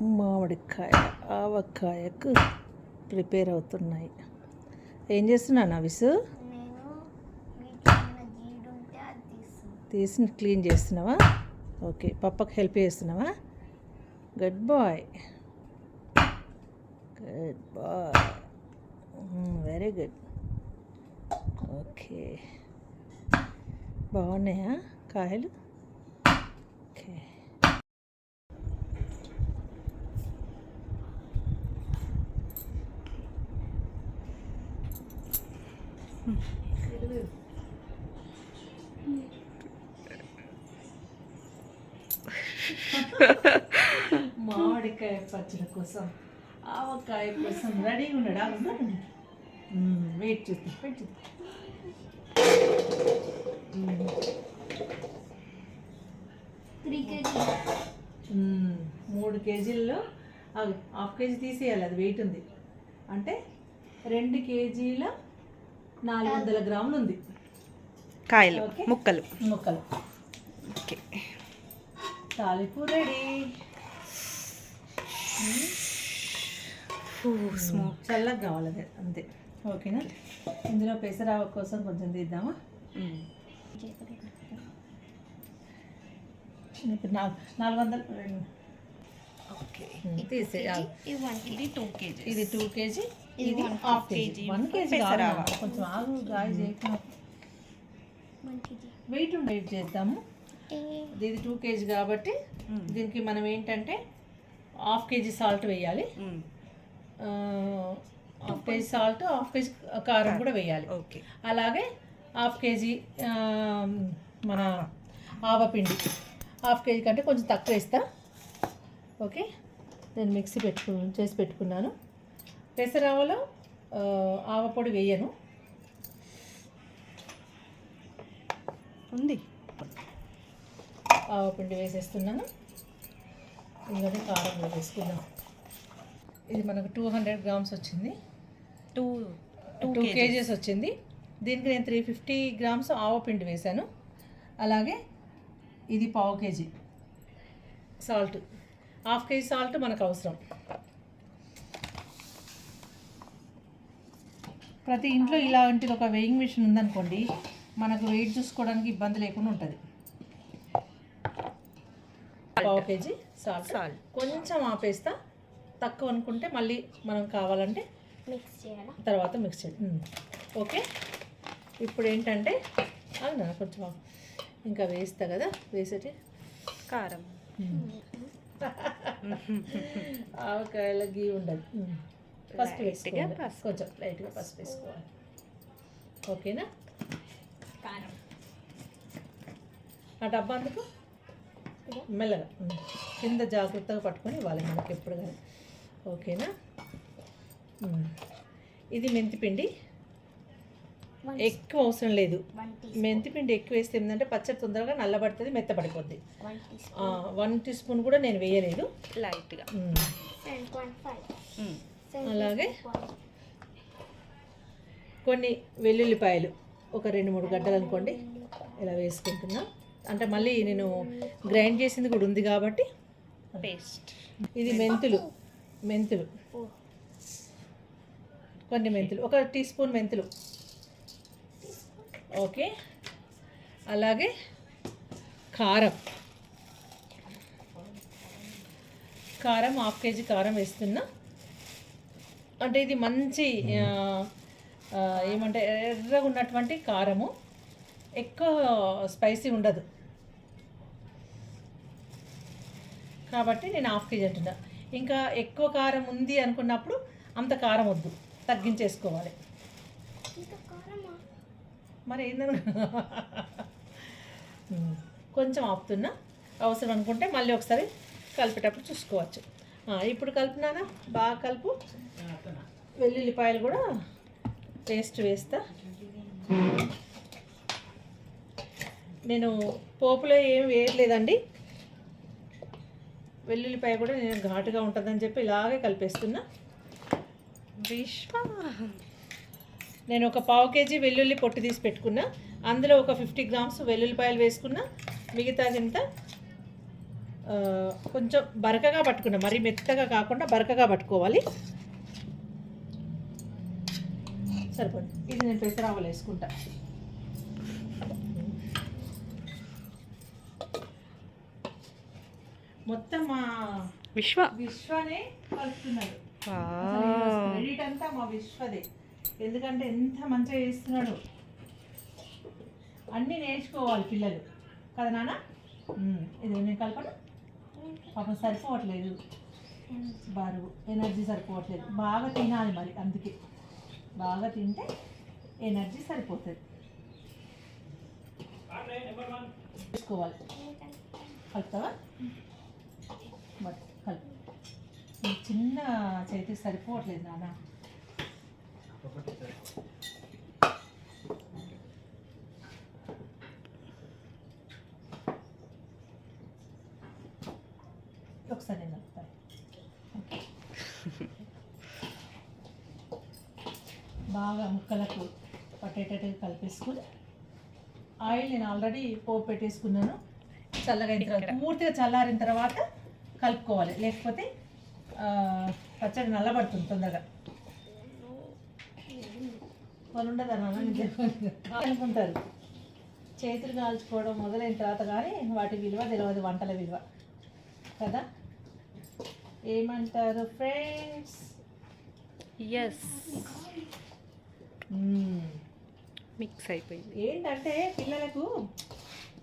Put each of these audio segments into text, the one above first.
మామిడికాయ ఆవకాయకు ప్రిపేర్ అవుతున్నాయి. ఏం చేస్తున్నా నవిసు తీసి క్లీన్ చేస్తున్నావా? ఓకే పప్పకు హెల్ప్ చేస్తున్నావా? Good boy good boy very good okay బాగున్నాయా కాయలు ఓకే మామిడికాయ పచ్చడి కోసం ఆవకాయ కోసం రెడీగా ఉన్నాడా. ఉన్నాడు వెయిట్ చేద్దాం వెయిట్. Three KG. మూడు కేజీల్లో అవి హాఫ్ కేజీ తీసేయాలి అది వెయిట్ ఉంది. అంటే రెండు కేజీల నాలుగు వందల గ్రాములు ఉంది. కాయలు. ముక్కలు. ముక్కలు. ఓకే. తాలింపు రెడీ. స్మోక్ చల్లగా కావాలి అదే అంతే. ఓకేనా? ఇందులో పెసరావ కోసం కొంచెం తీద్దామా? ఇప్పుడు నాలుగు నాలుగు వందలు రెండు. ఓకే తీసే ఇది వన్ ఇది టూ కేజీ. ఇది టూ కేజీ? ఇది హాఫ్. కేజీ. వన్ కేజీ కొంచెం ఆగు గాయ చేయకుండా వన్ కేజీ. వెయిట్ వెయిట్ చేద్దాము. ఇది టూ కేజీ కాబట్టి దీనికి మనం ఏంటంటే హాఫ్ కేజీ సాల్ట్ వేయాలి. Half KG salt half KG కారం కూడా వేయాలి. ఓకే. అలాగే హాఫ్ కేజీ మన ఆవపిండి. హాఫ్ కేజీ కంటే కొంచెం తక్కువ వేస్తా. ఓకే? నేను మిక్సీ పెట్టుకు చేసి పెట్టుకున్నాను. పెసరవ్వలో ఆ, ఆవపొడి వేయను. ఉంది. ఆవపిండి వేసేస్తున్నాను. ఇందులోనే కారం కూడా వేసుకుందాం. ఇది మనకు టూ హండ్రెడ్ గ్రామ్స్ వచ్చింది. Two two two KGs. వచ్చింది. దీనికి నేను త్రీ ఫిఫ్టీ గ్రామ్స్ ఆవపిండి వేశాను. అలాగే ఇది పావు KG salt. Half KG salt మనకు అవసరం. ప్రతి ఇంట్లో ఇలాంటిది ఒక వెయింగ్ మిషన్ ఉందనుకోండి మనకు వెయిట్ చూసుకోవడానికి ఇబ్బంది లేకుండా ఉంటుంది. పావు కేజీ సాల్ట్. సాల్ట్ కొంచెం ఆపేస్తా. తక్కువ అనుకుంటే మళ్ళీ మనం కావాలంటే మిక్స్ చేయాలా? తర్వాత మిక్స్ చేయండి మ్మ్. ఓకే? ఇప్పుడు ఏంటంటే అవునా? కొంచెం. ఇంకా వేస్తా కదా? వేసేటి? కారం. ఆవకాయల గీ ఉండదు Lightగా వేసుకోవాలి. కొంచెం లైట్గా పసుపు వేసుకోవాలి. ఓకేనా? కారం. ఆ డబ్బా అందుకు? మెల్లగా. కింద జాగ్రత్తగా పట్టుకొని ఇవ్వాలి మనకి ఎప్పుడు కానీ. ఓకేనా. ఇది మెంతిపిండి ఎక్కువ అవసరం లేదు. మెంతిపిండి ఎక్కువ వేస్తే ఏంటంటే పచ్చడి తొందరగా నల్లబడుతుంది మెత్తపడిపోద్ది వన్ టీ ఆ, వన్ టీ స్పూన్ కూడా నేను వేయలేదు. లైట్గా. అలాగే కొన్ని వెల్లుల్లిపాయలు ఒక రెండు మూడు గడ్డలు అనుకోండి. ఇలా వేసుకుంటున్నా. అంటే మళ్ళీ నేను గ్రైండ్ చేసింది కూడా ఉంది కాబట్టి. పేస్ట్ ఇది మెంతులు. మెంతులు. కొన్ని మెంతులు. ఒక టీ స్పూన్ మెంతులు. ఓకే. అలాగే కారం. కారం హాఫ్ కేజీ కారం వేస్తున్నా. అంటే ఇది మంచి ఏమంటే ఎర్రగా ఉన్నటువంటి కారము. ఎక్కువ స్పైసీ ఉండదు. కాబట్టి నేను హాఫ్ కేజీ అంటున్నా. ఇంకా ఎక్కువ కారం ఉంది అనుకున్నప్పుడు అంత కారం వద్దు. తగ్గించేసుకోవాలి. మరి ఏందను కొంచెం ఆపుతున్నా. అవసరం అనుకుంటే మళ్ళీ ఒకసారి కలిపేటప్పుడు చూసుకోవచ్చు. ఇప్పుడు కలిపినానా? బాగా కలుపు. వెల్లుల్లిపాయలు కూడా పేస్ట్ వేస్తా. నేను పోపులో ఏం వేయలేదండి వెల్లుల్లిపాయ కూడా నేను ఘాటుగా ఉంటుందని చెప్పి ఇలాగే కలిపేస్తున్నా. విశ్వ నేను ఒక పావు కేజీ వెల్లుల్లి పొట్టు తీసి పెట్టుకున్నా. అందులో ఒక ఫిఫ్టీ గ్రామ్స్ వెల్లుల్లిపాయలు వేసుకున్నా. మిగతా ఎంత కొంచెం బరకగా పట్టుకున్నా. మరీ మెత్తగా కాకుండా బరకగా పట్టుకోవాలి. సరిపోండి ఇది నేను పెసరావలు వేసుకుంటాను మొత్తం మా విశ్వ. విశ్వనే కలుపుతున్నాడు. క్రెడిట్ అంతా మా విశ్వదే. ఎందుకంటే ఎంత మంచిగా చేస్తున్నాడు. అన్నీ నేర్చుకోవాలి పిల్లలు. కదా నాన్న? ఇది నేను కలపను. పాపం సరిపోవట్లేదు. బరువు ఎనర్జీ సరిపోవట్లేదు. బాగా తినాలి మరి అందుకే. బాగా తింటే ఎనర్జీ సరిపోతుంది. తీసుకోవాలి కలుపుతావా? కలుపు చిన్న చేతికి సరిపోవట్లేదు నాన్న. ఒకసారి నేను. బాగా ముక్కలకు పట్టేటట్టుగా కలిపేసుకుని ఆయిల్ నేను ఆల్రెడీ పోపు పెట్టేసుకున్నాను. చల్లగా అయిన తర్వాత పూర్తిగా చల్లారిన తర్వాత కలుపుకోవాలి. లేకపోతే పచ్చడి నల్లబడుతుంది తొందరగా. వాళ్ళు ఉండదా? అనుకుంటారు చేతులు కాల్చుకోవడం మొదలైన తర్వాత కానీ వాటి విలువ తెలియదు వంటల విలువ. కదా? ఏమంటారు ఫ్రెండ్స్? ఎస్ మిక్స్ అయిపోయింది. ఏంటంటే పిల్లలకు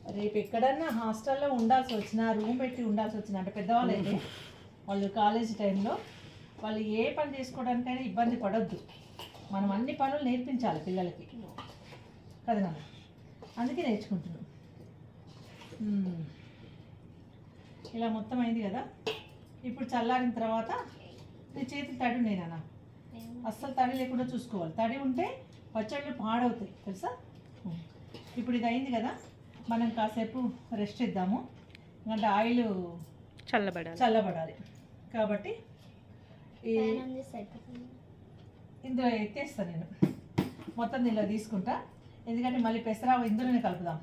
రేపు ఎక్కడన్నా హాస్టల్లో ఉండాల్సి వచ్చినా రూమ్ పెట్టి ఉండాల్సి వచ్చినా అంటే పెద్దవాళ్ళు అయితే వాళ్ళు కాలేజ్ టైంలో వాళ్ళు ఏ పని చేసుకోవడానికైనా ఇబ్బంది పడొద్దు. మనం అన్ని పనులు నేర్పించాలి పిల్లలకి. కదా నాన్న? అందుకే నేర్చుకుంటున్నాం. ఇలా మొత్తం అయింది కదా? ఇప్పుడు చల్లారిన తర్వాత నీ చేతులు తడి నేనా అస్సలు తడి లేకుండా చూసుకోవాలి. తడి ఉంటే పచ్చళ్ళు పాడవుతాయి. తెలుసా? ఇప్పుడు ఇది అయింది కదా? మనం కాసేపు రెస్ట్ ఇద్దాము. ఎందుకంటే ఆయిల్ చల్లబడాలి. చల్లబడాలి. కాబట్టి ఈ ఇందులో ఎత్తేస్తాను నేను. మొత్తం దీనిలో తీసుకుంటా. ఎందుకంటే మళ్ళీ పెసరావు ఇందులోనే కలుపుదాం.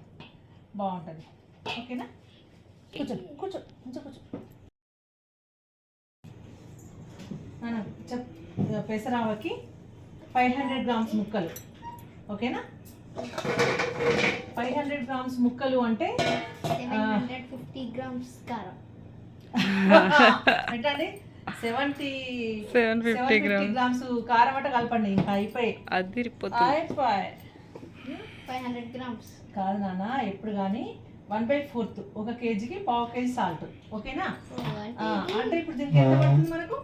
బాగుంటుంది. ఓకేనా? కూర్చో కూర్చో కూర్చో కూర్చో. చెప్ పెసరావకి ఫైవ్ హండ్రెడ్ గ్రామ్స్ ముక్కలు. ఓకేనా? ఫైవ్ హండ్రెడ్ గ్రామ్స్ ముక్కలు అంటే సెవెన్ హండ్రెడ్ ఫిఫ్టీ గ్రామ్స్ కారం. ఏంటండి సెవెంటీ 750 grams. గ్రామ్స్. కారం అట కలపండి ఇంకా అయిపోయి అదిరిపోతుంది అయిపోయి ఫైవ్ హండ్రెడ్ గ్రామ్స్. కాదు నాన్న ఎప్పుడు కానీ వన్ బై ఫోర్త్ ఒక కేజీకి పావు కేజీ సాల్ట్ ఓకేనా? అంటే ఇప్పుడు దీనికి ఎంత పడుతుంది మనకు?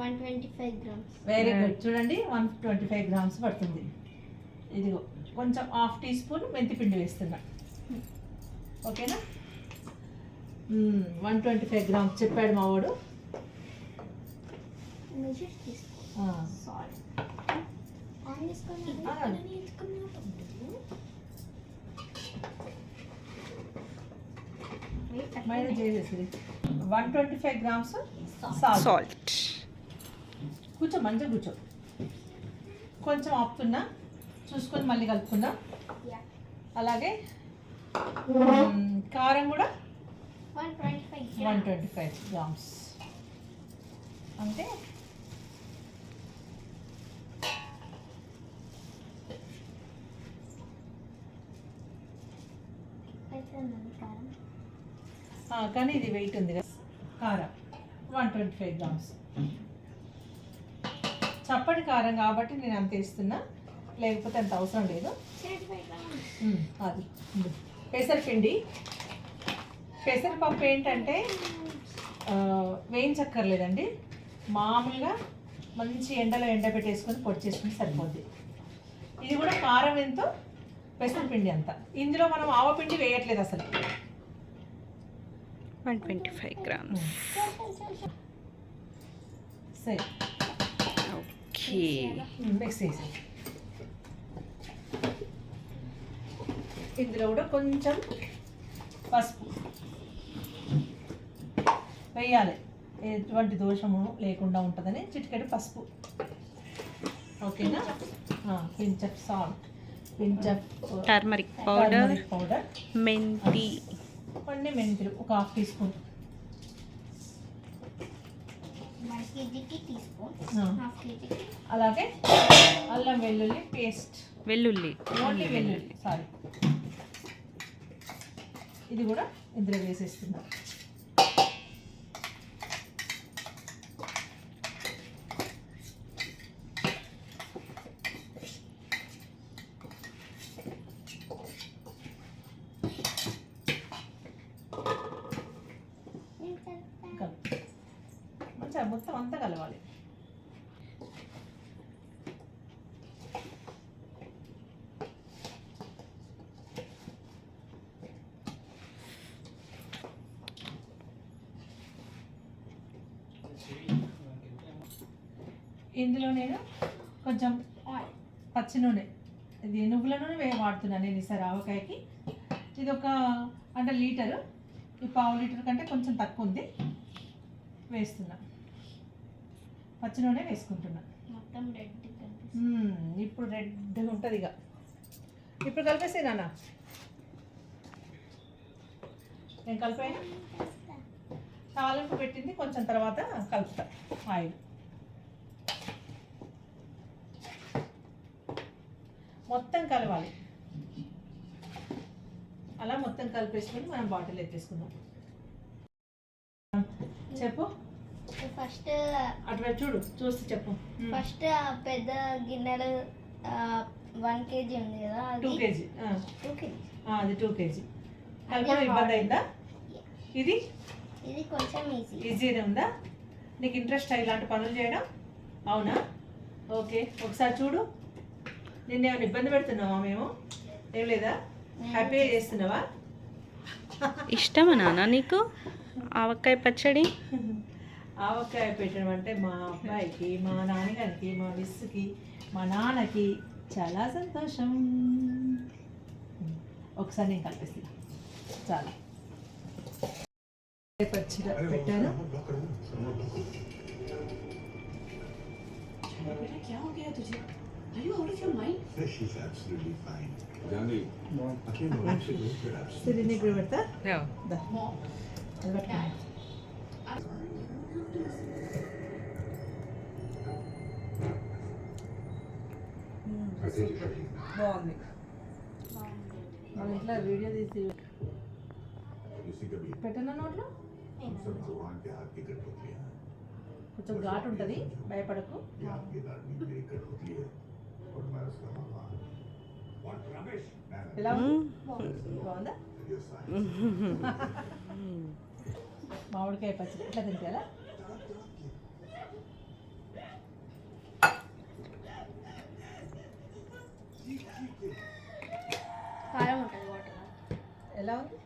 One twenty five grams. Very good చూడండి వన్ ట్వంటీ ఫైవ్ గ్రామ్స్ పడుతుంది. ఇదిగో. కొంచెం హాఫ్ టీ స్పూన్ మెంతిపిండి వేస్తున్నా. ఓకేనా? వన్ ట్వంటీ ఫైవ్ గ్రామ్స్ చెప్పాడు మా వాడు. చేసేసి one twenty five grams salt salt కూర్చో మంచిగా కూర్చో. కొంచెం ఆపుతున్నా. చూసుకొని మళ్ళీ కలుపుకుందాం. అలాగే మ్, కారం కూడా వన్ ట్వంటీ ఫైవ్ గ్రామ్స్ అంటే కానీ ఇది వెయిట్ ఉంది కదా. కారం వన్ ట్వంటీ ఫైవ్ గ్రామ్స్. చప్పటి కారం కాబట్టి నేను అంత ఇస్తున్నా. లేకపోతే అంత అవసరం లేదు. అది. పెసరపిండి పెసరపప్పు ఏంటంటే వేయించక్కర్లేదండి. మామూలుగా మంచి ఎండలో ఎండబెట్టేసుకొని పొడి చేసుకుని సరిపోద్ది. ఇది కూడా కారం ఎంతో పెసరపిండి అంత. ఇందులో మనం ఆవపిండి వేయట్లేదు అసలు. One twenty five grams. సరే. ఓకే. మిక్స్ చేసి ఇందులో కూడా కొంచెం పసుపు వేయాలి. ఎటువంటి దోషము లేకుండా ఉంటుందని చిటికెడు పసుపు. ఓకేనా? Pinch of salt. Pinch of turmeric powder powder. మెంతి. కొన్ని మెంతులు. ఒక హాఫ్ టీ స్పూన్ వన్ కేజీకి టీ స్పూన్ ఆ. హాఫ్ కేజీకి అలాగే అల్లం వెల్లుల్లి పేస్ట్. వెల్లుల్లి. ఓన్లీ వెల్లుల్లి సారీ. ఇది కూడా ఇందులో వేసేస్తున్నాం కలుపు మంచిగా మొత్తం అంతా కలవాలి. ఇందులో నేను కొంచెం పచ్చి నూనె. ఇది నువ్వుల నూనె వే వాడుతున్నాను నేను ఈసారి ఆవకాయకి. ఇది ఒక అంటే లీటరు ఈ పావు లీటర్ కంటే కొంచెం తక్కువ ఉంది. వేస్తున్నాను పచ్చి నూనె వేసుకుంటున్నా. మొత్తం రెడ్ ఇప్పుడు రెడ్గా ఉంటుంది ఇక. ఇప్పుడు కలిపేసే నాన్న. నేను కలిపాను తాలింపు పెట్టింది కొంచెం తర్వాత కలుపుతా ఆయిల్. మొత్తం కలవాలి. అలా మొత్తం కలిపేసుకొని మనం బాటిల్ ఎత్తేసుకుందాం. చెప్పు. ఫస్ట్ అటువైపు చూడు చూసి చెప్పు. ఫస్ట్ పెద్ద గిన్నెలు వన్ కేజీ ఉంది కదా టూ కేజీ టూ కేజీ అది టూ కేజీ కలపడం ఇబ్బంది అయిందా ఇది? ఇది కొంచెం ఈజీ ఈజీగా ఉందా? నీకు ఇంట్రెస్ట్ ఇలాంటి పనులు చేయడం? అవునా? ఓకే ఒకసారి చూడు. నిన్ను ఏమైనా ఇబ్బంది పెడుతున్నావా మేము? ఏం లేదా? హ్యాపీగా చేస్తున్నావా? ఇష్టమా నాన్న నీకు? ఆవకాయ పచ్చడి? ఆవకాయ పెట్టడం అంటే మా అబ్బాయికి మా నాన్నగారికి మా విస్సుకి మా నాన్నకి చాలా సంతోషం. ఒకసారి నేను కలిపిస్తున్నా చాలా. పచ్చిడ పెట్టాను. She's absolutely fine. Gandhi, I came over to బాగుంది. మన ఇంట్లో వీడియో తీసి పెట్టనా నోట్లో? కొంచెం ఘాట్ ఉంటుంది భయపడకు. ఎలా బాగుందా. మామిడికాయ పచ్చడి ఎట్లా తింటారా? ఎలా ఉంది?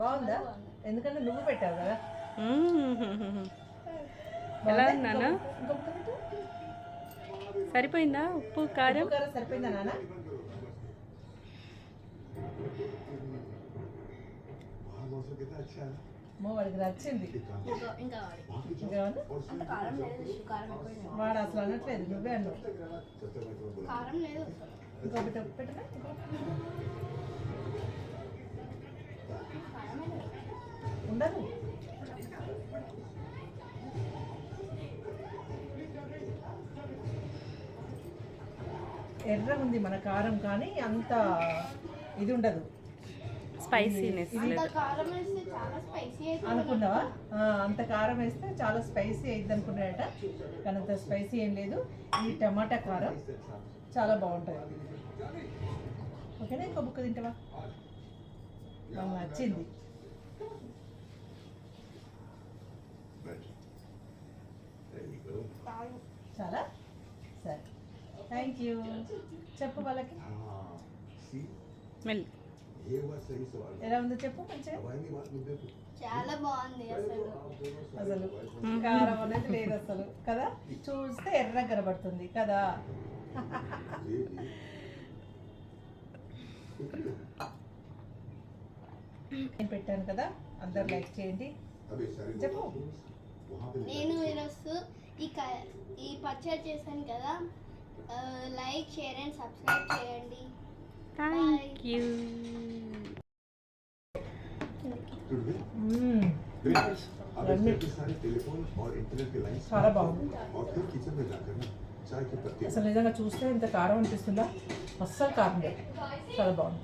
బాగుందా? ఎందుకంటే నువ్వు పెట్టావు కదా. ఎలా ఉన్నానా సరిపోయిందా? ఉప్పు కారం? సరిపోయిందా నాన్న? వాడికి నచ్చింది. వాడు అసలు అనట్లేదు నువ్వే అన్నావు. ఇంకొకటి పెట్టరా ఉండదు. ఎర్ర ఉంది మన కారం కానీ అంత ఇది ఉండదు. స్పైసీనెస్ అంత లేదు. కారం వేస్తే చాలా స్పైసీ అవుతుంది అనుకున్నావా? ఆ, అంత కారం వేస్తే చాలా స్పైసీ అయింది అనుకున్నాడట కానీ అంత స్పైసీ ఏం లేదు. ఈ టమాటా కారం చాలా బాగుంటుంది. ఓకేనా? ఇంకో బుక్క తింటావా? నచ్చింది. చాలా? సరే. థ్యాంక్ యూ చెప్పు వాళ్ళకి. ఎలా ఉందో చెప్పు మంచిగా? చాలా బాగుంది అసలు. అసలు కారం అనేది లేదు అసలు. కదా? చూస్తే ఎర్ర కనబడుతుంది. కదా? నేను పెట్టాను కదా? అందరు లైక్ చేయండి. చెప్పు. నేను ఈరోజు ఈ క ఈ పచ్చడి చేశాను కదా లైక్ షేర్ అండ్ సబ్స్క్రైబ్ చేయండి. Thank you. చాలా బాగుంది అసలు నిజంగా చూస్తే ఇంత కారం అనిపిస్తుందా? అస్సలు కారం చాలా బాగుంది.